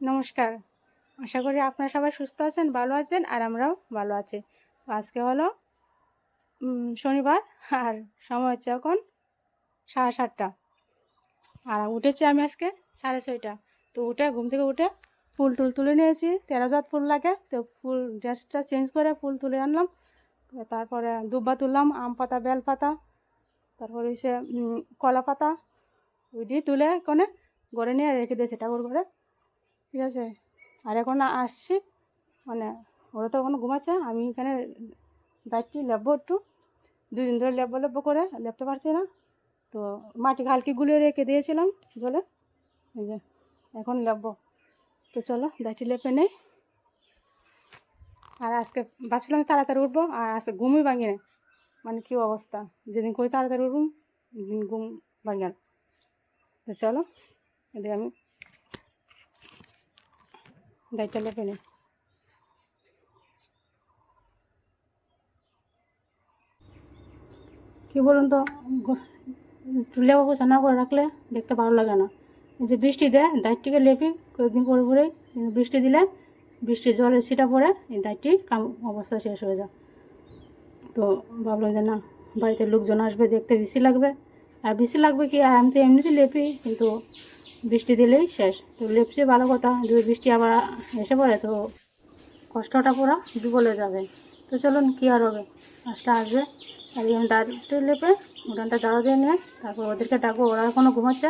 নমস্কার। আশা করি আপনারা সবাই সুস্থ আছেন, ভালো আছেন আর আমরাও ভালো আছি। আজকে হলো শনিবার আর সময় হচ্ছে এখন সাড়ে সাতটা। আর উঠেছি আমি আজকে সাড়ে ছয়টা। তো উঠে, ঘুম থেকে উঠে ফুল টুল তুলে নিয়েছি তেরো জাত ফুল লাগে। তো ফুল ড্রেসটা চেঞ্জ করে ফুল তুলে আনলাম। তারপরে দুব্বা তুললাম, আম পাতা, বেল পাতা, তারপরে হচ্ছে কলা পাতা, ওই দিয়ে তুলে কোনে গড়ে নিয়ে রেখে দিয়েছে ঠাকুর ঘরে। ঠিক আছে? আর এখন আসছি মানে ওরা তো এখন ঘুমাচ্ছে, আমি এখানে দায়িত্ব লেবো একটু, দুদিন ধরে লেবো লেবো করে লেপতে পারছি না, তো মাটি হালকি গুলিয়ে রেখে দিয়েছিলাম জলে, এই যে এখন লেবো। তো চলো, দায়িত্ব লেপে নেই। আর আজকে ভাবছিলাম তাড়াতাড়ি উঠবো, আর আজকে ঘুমই ভাঙি না মানে কী অবস্থা? যেদিন কই তাড়াতাড়ি উঠবো সেদিন ঘুম ভাঙে না। তো চলো, এদিকে আমি দায়িত্ব লেপে নিই কী বলুন তো চুলে বাবু চানা করে রাখলে দেখতে ভালো লাগে না। এই যে বৃষ্টি দেয় দাঁতটিকে লেপি, কয়েকদিন পরে পরে বৃষ্টি দিলে বৃষ্টির জলের ছিটা পড়ে, এই দাঁতটির কাম অবস্থা শেষ হয়ে যায়। তো ভাবলাম যে না, বাড়িতে লোকজন আসবে, দেখতে বেশি লাগবে। আর বেশি লাগবে কি? আমি তো এমনিতে লেপি, কিন্তু বৃষ্টি দিলেই শেষ। তো লেপছি ভালো কথা, যদি বৃষ্টি আবার এসে পড়ে তো কষ্টটা পুরো বিবলে যাবে। তো চলুন, কী আর হবে? আজটা আসবে, আর এই দাঁড়িয়ে লেপে উঠানটা জাড়া দিয়ে নিয়ে তারপর ওদেরকে ডাকবো, ওরা এখনও ঘুমাচ্ছে।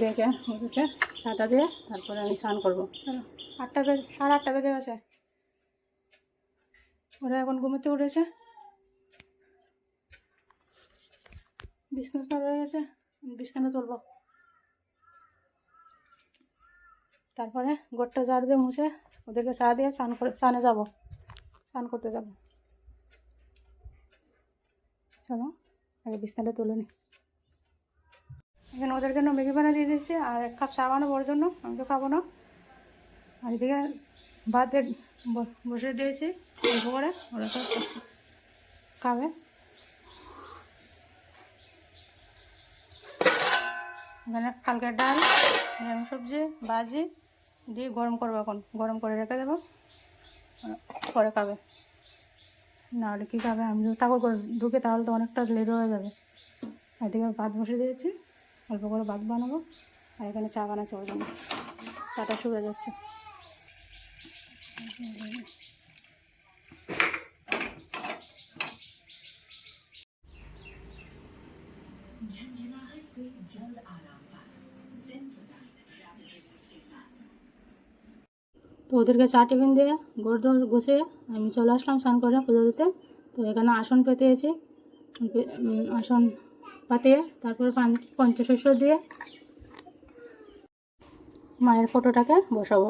ডেকে ওদেরকে চাটা দিয়ে তারপরে আমি স্নান করব। চলো, আটটা বেজে, সাড়ে আটটা বেজে গেছে। ওরা এখন ঘুমোতে উঠেছে। বিছনা রয়ে গেছে বিছানা তুলবো। তারপরে গোটটা জার দিয়ে মুছে ওদেরকে চা দিয়ে স্নান করে স্নানে যাব। স্নান করতে যাব। চলো, আগে বিছনাটা তুলে নি। এখানে ওদের জন্য ম্যাগি বানা দিয়ে দিচ্ছি আর এক কাপ চা বানাবো ওর জন্য, আমি তো খাব না। আর এদিকে ভাত বসে দিয়েছি করে, ওরা তো খাবে। এখানে কালকের ডাল সবজি, ভাজি দিয়ে গরম করব এখন। গরম করে রেখে দেবো। পরে খাবে। নাহলে কী খাবে? আমি যদি ঠাকুর করে ঢুকে তাহলে তো অনেকটা লেট হয়ে যাবে। এদিকে ভাত বসে দিয়েছি। অল্প করে ভাত বানাবো। আর এখানে চা বানাচ্ছি ওর জন্য। চাটা হয়ে যাচ্ছে। তো ওদেরকে চা টিফিন দিয়ে গোড় ঘষে আমি চলে আসলাম স্নান করে পুজো দিতে। তো এখানে আসন পেতেছি আসন পাতিয়ে তারপরে পঞ্চশস্য দিয়ে মায়ের ফটোটাকে বসাবো।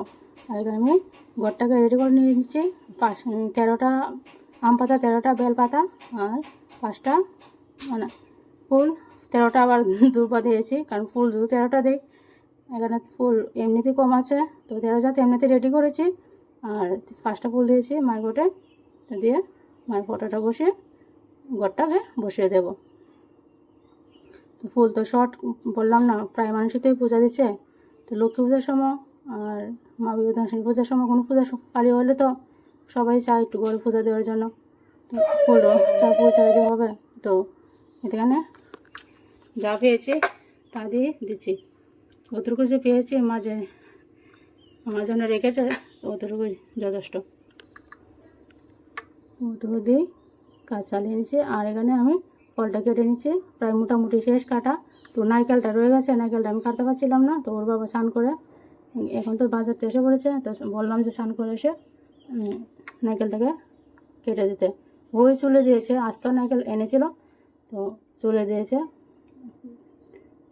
আর এখানে আমি ঘরটাকে রেডি করে নিয়ে নিচ্ছি। পাঁচ তেরোটা আম পাতা, তেরোটা বেল পাতা আর পাঁচটা মানে ফুল। তেরোটা আবার দুর্বা দিয়েছি কারণ ফুল দু তেরোটা দিই। এখানে ফুল এমনিতে কম আছে, তো তেরো জাত এমনিতে রেডি করেছি। আর পাঁচটা ফুল দিয়েছি মায়ের গোটে দিয়ে মায়ের ফটোটা বসিয়ে ঘরটাকে বসিয়ে দেব। তো ফুল তো শর্ট বললাম না, প্রায় মানুষই পূজা দিচ্ছে, তো লক্ষ্মী পূজার সময় আর মা বিবেকানন্দ পূজার সময় কোনো পূজা পালি হলে তো সবাই চায় একটু ঘরে পূজা দেওয়ার জন্য। তো ফুলও চা পূজা দিতে হবে, তো এখানে যা পেয়েছি তা দিয়ে দিচ্ছি। অতটুকু যে পেয়েছি মাঝে আমার জন্য রেখেছে অতটুকুই যথেষ্ট। অতটুকু দিয়েই কাজ চালিয়ে নিচ্ছি। আর এখানে আমি ফলটা কেটে নিচ্ছি। প্রায় মোটামুটি শেষ কাটা। তো নারকেলটা রয়ে গেছে, নারকেলটা আমি কাটতে পারছিলাম না। তো ওর বাবা স্নান করে, এখন তো বাজার তো এসে পড়েছে, তো বললাম যে স্নান করে এসে নারকেলটাকে কেটে দিতে। ওই চুলে দিয়েছে, আস্ত নারকেল এনেছিল, তো চুলে দিয়েছে।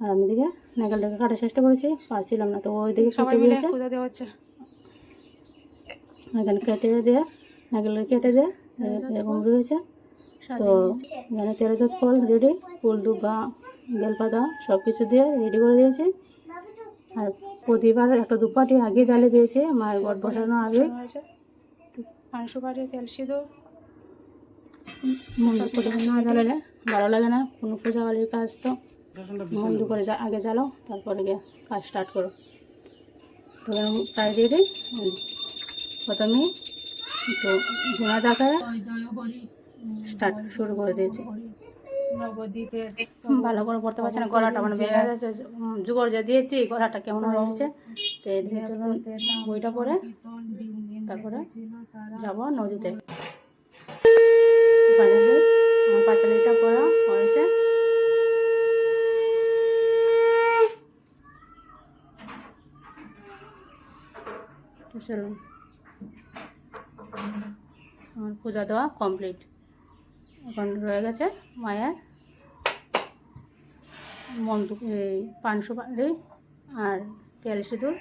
আর আমি দিকে নারকেলটাকে কাটার চেষ্টা করেছি পারছিলাম না। তো ওই দিকে কেটে দিয়েছে। পূজা দেওয়া হচ্ছে। এখানে কেটে দিয়ে নারকেলটা কেটে দিয়ে এরকম রয়েছে তো এখানে তেরো চার ফল রেডি ফুল দুব্বা বেলপাতা সব কিছু দিয়ে রেডি করে দিয়েছি। আর প্রতিবার একটা দুপাটি আগে জ্বালিয়ে দিয়েছি মায়ের গট বসানোর আগে। তেল সিঁদুর মন্দ না জ্বালালে ভালো লাগে না কোনো পূজাবালির কাজ তো। মন্দ করে যা- আগে জ্বালাও তারপরে গিয়ে কাজ স্টার্ট করো। তো ফ্রাই দিয়ে দিই। প্রথমে তো ধোঁয়া দেখায় স্টার্ট শুরু করে দিয়েছি। ভালো করে পড়তে পারছি না গলাটা মানে বেড়ে গেছে। জোগাড় যে দিয়েছি গলাটা কেমন হয়ে গেছে। তো এদিকে চলুন বইটা পড়ে তারপরে যাব নদীতে। পাঁচালিটা পড়া হয়েছে। চলুন আমার পূজা দেওয়া কমপ্লিট এখন রয়ে গেছে মায়ের মন্টু এই সুপারি আর তেল সিঁদুর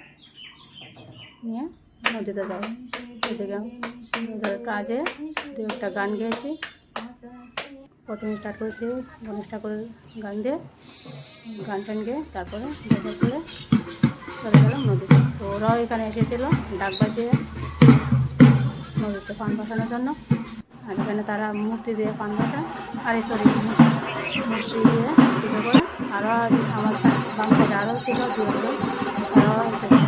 নিয়ে নদীতে যাব। এদিকে কাজে দু একটা গান গেয়েছি। প্রথমে স্টার্ট করেছি গণেশ ঠাকুরের গান দিয়ে, গান টান গিয়ে তারপরে করে চলে গেলাম নদীতে। তো ওরাও এখানে এসেছিল, ডাক বাজিয়ে নদীতে পান বসানোর জন্য। আর এখানে তারা মূর্তি দিয়ে পান বসায়। আর এই সরি মূর্তি দিয়ে পুজো করে। আরও আমার বাম আরও ছিল দু একজন। তারাও এসেছে।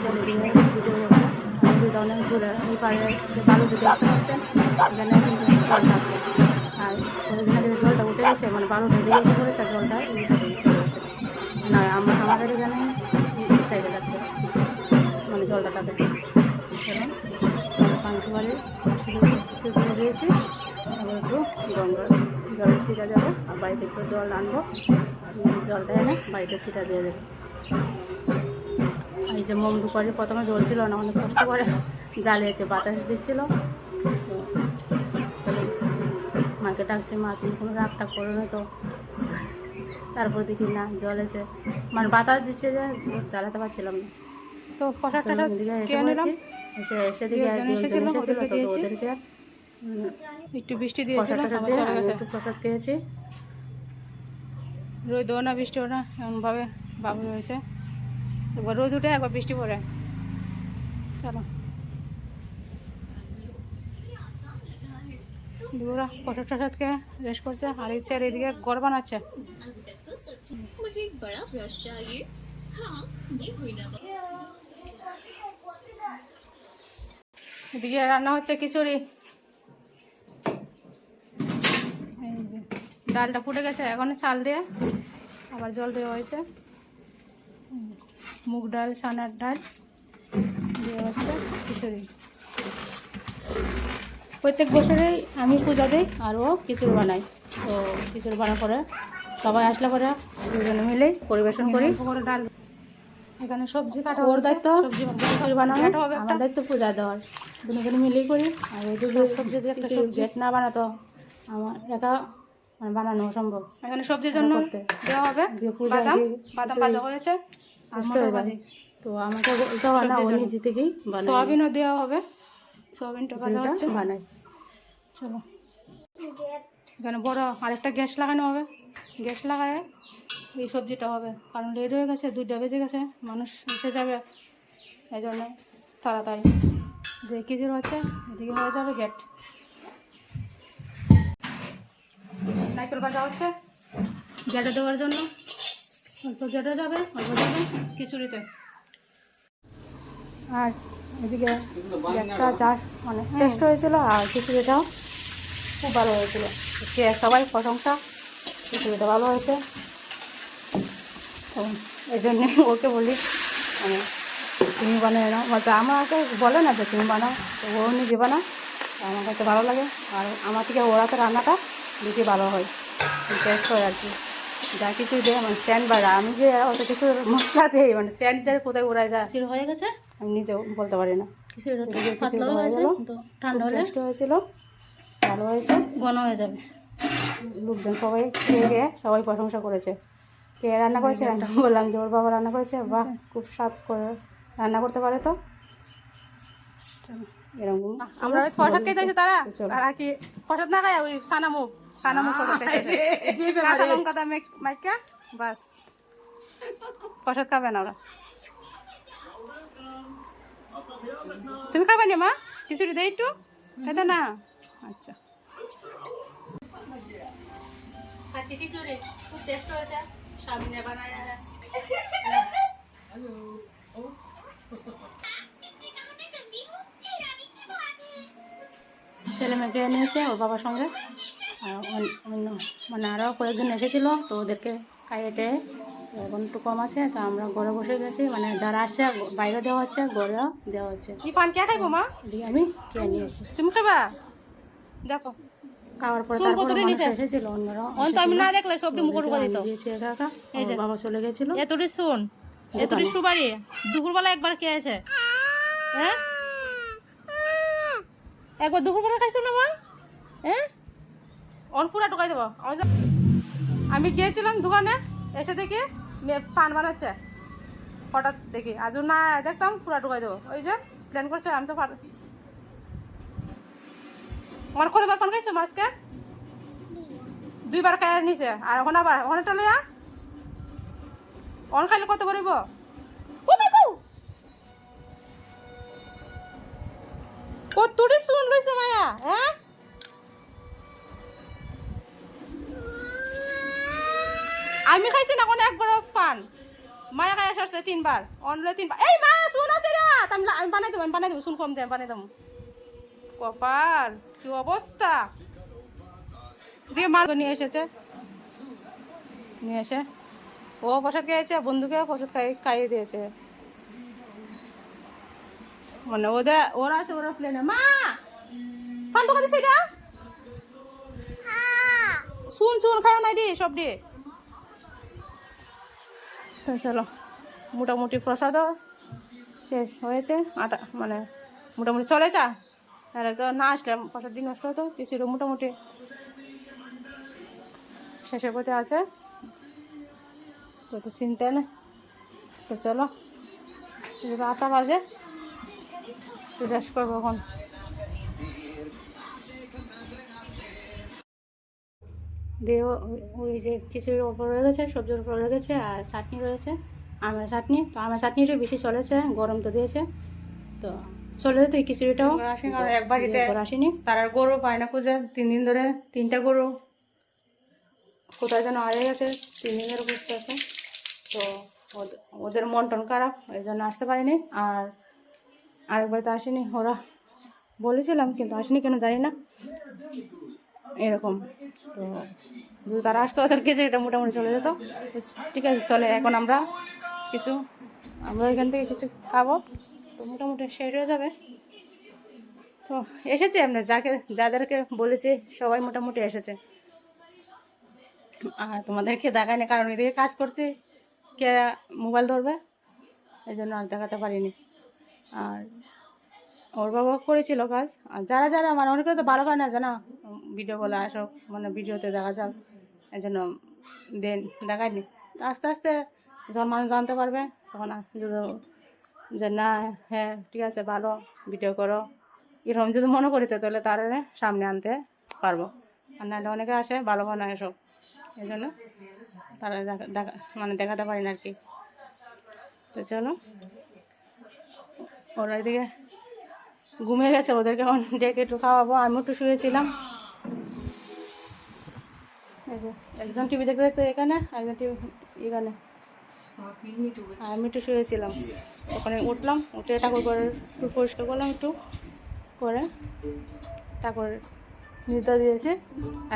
ছেলে দিয়ে ভিডিও করছে। নদীটা অনেক দূরে, এই পাড়ে যে বালু দিতে হচ্ছে, এখানে কিন্তু জল থাকছে আর ওইখানে যে জলটা উঠে গেছে মানে বালু ঢেলে গেছে পড়েছে, জলটা এই সাইডে চলে গেছে না আমাদের এখানে সাইডে থাকবে মানে জলটা থাকে পাঁচশো বারে শুধু দিয়েছি। এবার একটু গঙ্গা জল ছিটা যাবে আর বাড়িতে একটু জল আনব। জলটা এনে বাড়িতে ছিটা দিয়ে দেবে। এই যে মমডু করে প্রথমে জল ছিল না, অনেক কষ্ট করে জ্বালিয়েছে, বাতাস দিচ্ছিল। মাকে ডাকছি, মা, তুমি কোনো রাগ টাগ করো না তো। তারপর দেখি না জল এসে মানে বাতাস দিচ্ছে যে জ্বালাতে পারছিলাম না। তো এসে। এসে দিকে এসেছিল, ওদেরকে একটু বৃষ্টি দিয়েছিল একটু প্রসাদ খেয়েছি রোদ না বৃষ্টি না এমনভাবে বাবু রয়েছে। একবার রোদ উঠে একবার বৃষ্টি পড়ে। চলো। দুপুরা প্রসাদ টসাদকে রেস্ট করছে। আর ইচ্ছে আর এদিকে ঘর বানাচ্ছে। এদিকে রান্না হচ্ছে খিচুড়ি। ডালটা ফুটে গেছে। এখন চাল দিয়ে আবার জল দেওয়া হয়েছে। মুগ ডাল সানার ডাল দিয়ে হচ্ছে খিচুড়ি। প্রত্যেক বছরেই আমি পূজা দিই আর ও খিচুড়ি বানাই তো খিচুড়ি বানার পরে সবাই আসলে পরে দুজনে মিলে পরিবেশন করি। ডাল এখানে সবজি কাটা ওর দায়িত্ব? খিচুড়ি বানানো হবে আমার দায়িত্ব পূজা দেওয়ার। দুজনে মিলেই করি। আর ওই যদি সবজি দিয়ে সবজি। ভেট না বানাতো আমার একা মানে বানানো অসম্ভব। এখানে সবজির জন্য দেওয়া হবে। পূজা বাদাম বাদাম ভাজা হয়েছে। আর মটর ভাজি তো আমাকে বলতে হয় না ও। নিজে থেকেই সোয়াবিনও দেওয়া হবে। সোয়াবিনটা ভাজা হচ্ছে। বানাই। চলো। এখানে বড় আরেকটা গ্যাস লাগানো হবে। গ্যাস লাগায় এই সবজিটা হবে। কারণ লেট হয়ে গেছে দুইটা বেজে গেছে মানুষ এসে যাবে। এই জন্য তাড়াতাড়ি। যে খিচুড়ি হচ্ছে এদিকে হয়ে যাবে গেট নাইকেল ভাজা হচ্ছে গেটে দেওয়ার জন্য। অল্প গেটে যাবে অল্প যাবে খিচুড়িতে। আর এদিকে একটা চার মানে টেস্ট হয়েছিল আর খিচুড়িটাও খুব ভালো হয়েছিল। সবাই প্রশংসা খিচুড়িটা ভালো হয়েছে। তো এই জন্যে ওকে বলি মানে তুমি বানিয়ে নাও। বলতে আমাকে বলে না যে তুমি বানাও, তো ও নিজে বানাও তো আমার কাছে ভালো লাগে। আর আমার থেকে ওর হাতে রান্নাটা বেশি ভালো হয় টেস্ট হয় আর কি। যা কিছু দেয় মানে স্যান্ড বাড়া আমি যে অত কিছু মশলা দিই মানে স্যান্ড যায় কোথায় যায় খিচুড়ি হয়ে গেছে? আমি নিজেও বলতে পারি না। ঠান্ডা হলে? হয়েছিল। ভালো হয়েছে। ঘন হয়ে যাবে। লোকজন সবাই খেয়ে গিয়ে সবাই প্রশংসা করেছে। কে রান্না করেছে? আমি বললাম যে ওর বাবা রান্না করেছে? বাহ খুব স্বাদ করে রান্না করতে পারে তো? এরকম আমরা খেতে তারা। তারা কি প্রসাদ না খায় ওই সানামুখ সানামুখ প্রসাদ খাইছে কাঁচা লঙ্কা দা মাইকা? বাস। প্রসাদ খাবে না ওরা। তুমি খাবা নি মা? খিচুড়ি দেয় একটু। এটা না আচ্ছা। ছেলে মেয়েকে এনেছে ওর বাবার সঙ্গে। অন্য মানে আরও কয়েকজন এসেছিল তো ওদেরকে খাইয়ে এখন একটু কম আছে তো আমরা ঘরে বসে গেছি। মানে যারা আসছে বাইরে দেওয়া হচ্ছে ঘরেও দেওয়া হচ্ছে। ই পান কে খাইবো মা? দিয়ে আমি খেয়ে নিয়েছি। তুমি খাবা দেখো। খাওয়ার পরে তারপর মানুষ? এসেছিল অন্যরা অন তো আমি না দেখলে সবটি মুখের উপর দিত। বাবা চলে গেছিল। এতটি শুন এতটি সুবারি দুপুরবেলা একবার কে আছে? হ্যাঁ? একবার দুপুরবেলা খাইছো না মা? হ্যাঁ? অনপুরা ঢুকাই দেবো। আমি গিয়েছিলাম দোকানে এসে দেখি পান বানাচ্ছে। হঠাৎ দেখি। আজও না দেখতাম পুরা ঢুকাই দেবো। ওই যে প্ল্যান করছে, আমি তো পার আমার কতবার পান খাইছো মাছকে দুইবার খাই নিছে। আর এখন আবার ওখানে টলে যা অন খাইলে কত করিব বাবু কতটি শুন লইছে মায়া হ্যাঁ? আমি খাইছি না কোনো একবার পান মায়া খাই আসছে তিনবার অনলে তিনবার। এই মা শুন আছে রা আমি বানাই দেবো আমি বানাই দেবো শুন কম দে আমি বানাই দেবো। কপাল কি অবস্থা? দিয়ে মা নিয়ে এসেছে। নিয়ে এসে। ও প্রসাদ খেয়েছে বন্ধুকে প্রসাদ খাই খাইয়ে দিয়েছে। মানে ওদের ওরা আছে ওরা প্লেনে মা! ফান ঢোকা দিছে এটা শুন শুন খাও নাই দি সব দি। তো চলো, মোটামুটি প্রসাদও শেষ হয়েছে। আটা মানে মোটামুটি চলেছে তাহলে তো না আসলে প্রসাদ দিন নষ্ট হতো কিছুটা মোটামুটি শেষের পথে আছে। তো তো চিনতে না তো চলো। আটটা বাজে। রেস্ট করব এখন। দিয়ে ওই যে খিচুড়ির ওপর রয়ে গেছে সবজির ওপর রয়ে গেছে আর চাটনি রয়েছে আমের চাটনি। তো আমের চাটনিটা বেশি চলেছে গরম তো দিয়েছে। তো চলে যেত এই খিচুড়িটাও এক বাড়িতে আসেনি। তার আর গরু পায় না খুঁজে তিন দিন ধরে তিনটা গরু। কোথায় যেন হারিয়ে গেছে তিন দিন ধরে বুঝতে আছে। তো ওদের- ওদের মন টন খারাপ এই জন্য আসতে পারিনি। আর আরেকবার তো আসেনি ওরা বলেছিলাম কিন্তু আসেনি কেন জানি না। এরকম। তো যদি তারা আসতো ওদের কিছু এটা মোটামুটি চলে যেত। ঠিক আছে, চলে এখন আমরা কিছু, আমরা এখান থেকে কিছু খাব। তো মোটামুটি শেষ হয়ে যাবে। তো এসেছে আমরা, যাকে, যাদেরকে বলেছি সবাই মোটামুটি এসেছে। আর তোমাদেরকে দেখায় না, কারণ এদিকে কাজ করছি কে মোবাইল ধরবে এই জন্য আর দেখাতে পারিনি। আর ওর বাবা করেছিল কাজ। আর যারা যারা মানে অনেকে তো ভালো পায় না, জানা? ভিডিও বলে আসো মানে ভিডিওতে দেখা যাক। এই জন্য দেন দেখায়নি আস্তে আস্তে যখন মানুষ জানতে পারবে, তখন যে না হ্যাঁ ঠিক আছে, ভালো ভিডিও করো। এরকম যদি মনে করিতে তাহলে তার সামনে আনতে পারব। আর নাহলে অনেকে আসে, ভালো ভালো এসব। এই জন্য তারা দেখা দেখা মানে দেখাতে পারি না আর কি। তো চলো, ওরা এদিকে ঘুমিয়ে গেছে, ওদেরকে ডেকে একটু খাওয়াবো। আমি একটু শুয়েছিলাম। একজন টিভি দেখতে দেখতে এখানে, একজন টিভি এখানে। আমি একটু শুয়েছিলাম। ওখানে উঠলাম, উঠে ঠাকুর করে একটু পরিষ্কার করলাম একটু করে। ঠাকুর নিতে দিয়েছে।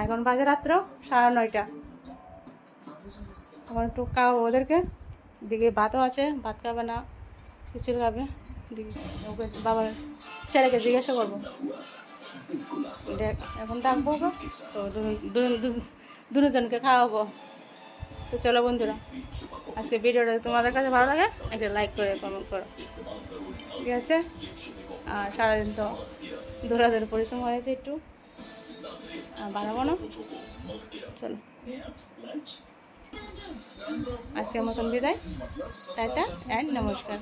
এখন বাজে রাত্র সাড়ে নয়টা। এখন একটু খাওয়াবো ওদেরকে। দিকে ভাতও আছে, ভাত খাবে না, খিচুড়ি খাবে। দিকে ওকে বাবার ছেলেকে জিজ্ঞাসা করব। দেখ, এখন ডাকবো তো দুজনকে খাওয়াবো। তো চলো বন্ধুরা, আজকে ভিডিওটা তোমাদের কাছে ভালো লাগে, একটা লাইক করে কমেন্ট করো। ঠিক আছে? আর সারাদিন তো দৌড়াদৌড়ি পরিশ্রম হয়েছে একটু। বাড়াবো না। চলো। আজকের মতন বিদায়, টাটা অ্যান্ড নমস্কার।